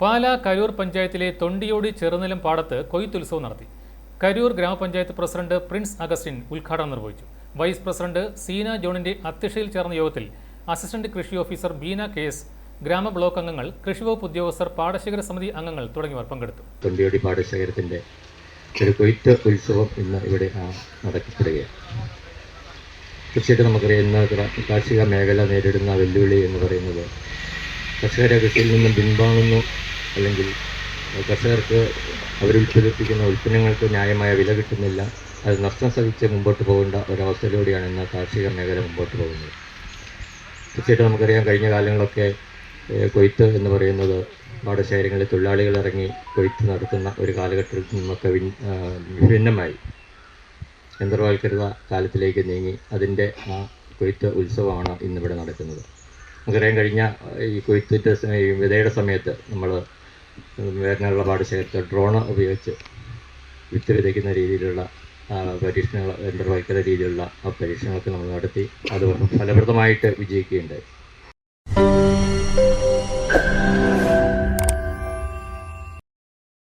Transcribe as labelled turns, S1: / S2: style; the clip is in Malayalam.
S1: പാലാ കരൂർ പഞ്ചായത്തിലെ തൊണ്ടിയോടി ചെറുനിലം പാടത്ത് കൊയ്ത്തുത്സവം നടത്തി. കരൂർ ഗ്രാമപഞ്ചായത്ത് പ്രസിഡന്റ് പ്രിൻസ് അഗസ്റ്റിൻ ഉദ്ഘാടനം നിർവഹിച്ചു. വൈസ് പ്രസിഡന്റ് സീന ജോണിന്റെ അധ്യക്ഷയിൽ ചേർന്ന യോഗത്തിൽ അസിസ്റ്റന്റ് കൃഷി ഓഫീസർ ബീന കെ എസ് ഗ്രാമ ബ്ലോക്ക് അംഗങ്ങൾ കൃഷിവകുപ്പ് ഉദ്യോഗസ്ഥർ പാടശേഖര സമിതി അംഗങ്ങൾ തുടങ്ങിയവർ പങ്കെടുത്തു.
S2: തൊണ്ടിയോടി പാടശേഖരത്തിന്റെ കൊയ്ത്ത് ഉത്സവം ഇന്ന് ഇവിടെ തീർച്ചയായിട്ടും നമുക്കറിയാം ഇന്ന് കാർഷിക മേഖല നേരിടുന്ന വെല്ലുവിളി എന്ന് പറയുന്നത് കർഷകരെ കൃഷിയിൽ നിന്നും പിൻവാങ്ങുന്നു അല്ലെങ്കിൽ കർഷകർക്ക് അവരുൽപ്പാദിപ്പിക്കുന്ന ഉൽപ്പന്നങ്ങൾക്ക് ന്യായമായ വില കിട്ടുന്നില്ല അത് നഷ്ടം സഹിച്ച് മുമ്പോട്ട് പോകേണ്ട ഒരവസ്ഥയിലൂടെയാണ് ഇന്ന് കാർഷിക മേഖല മുമ്പോട്ട് പോകുന്നത്. തീർച്ചയായിട്ടും നമുക്കറിയാം കഴിഞ്ഞ കാലങ്ങളൊക്കെ കൊയ്ത്ത് എന്ന് പറയുന്നത് പാടശേഖരങ്ങളിൽ തൊഴിലാളികൾ ഇറങ്ങി കൊയ്ത്ത് നടത്തുന്ന ഒരു കാലഘട്ടത്തിൽ നിന്നൊക്കെ വിഭിന്നമായി. യന്ത്രവൽക്കൃത കാലത്തിലേക്ക് നീങ്ങി അതിന്റെ ആ കൊയ്ത്ത് ഉത്സവമാണ് ഇന്നിവിടെ നടക്കുന്നത്. നമുക്കറിയാം കഴിഞ്ഞ ഈ കൊയ്ത്തിന്റെ വിതയുടെ സമയത്ത് നമ്മൾ വേദനയുള്ള പാടശേഖരത്തിൽ ഡ്രോണ് ഉപയോഗിച്ച് വിത്ത് വിതയ്ക്കുന്ന രീതിയിലുള്ള പരീക്ഷണങ്ങൾ നിർവഹിക്കുന്ന രീതിയിലുള്ള പരീക്ഷണങ്ങളൊക്കെ നമ്മൾ നടത്തി. അത് ഫലപ്രദമായിട്ട് വിജയിക്കുകയുണ്ടായി.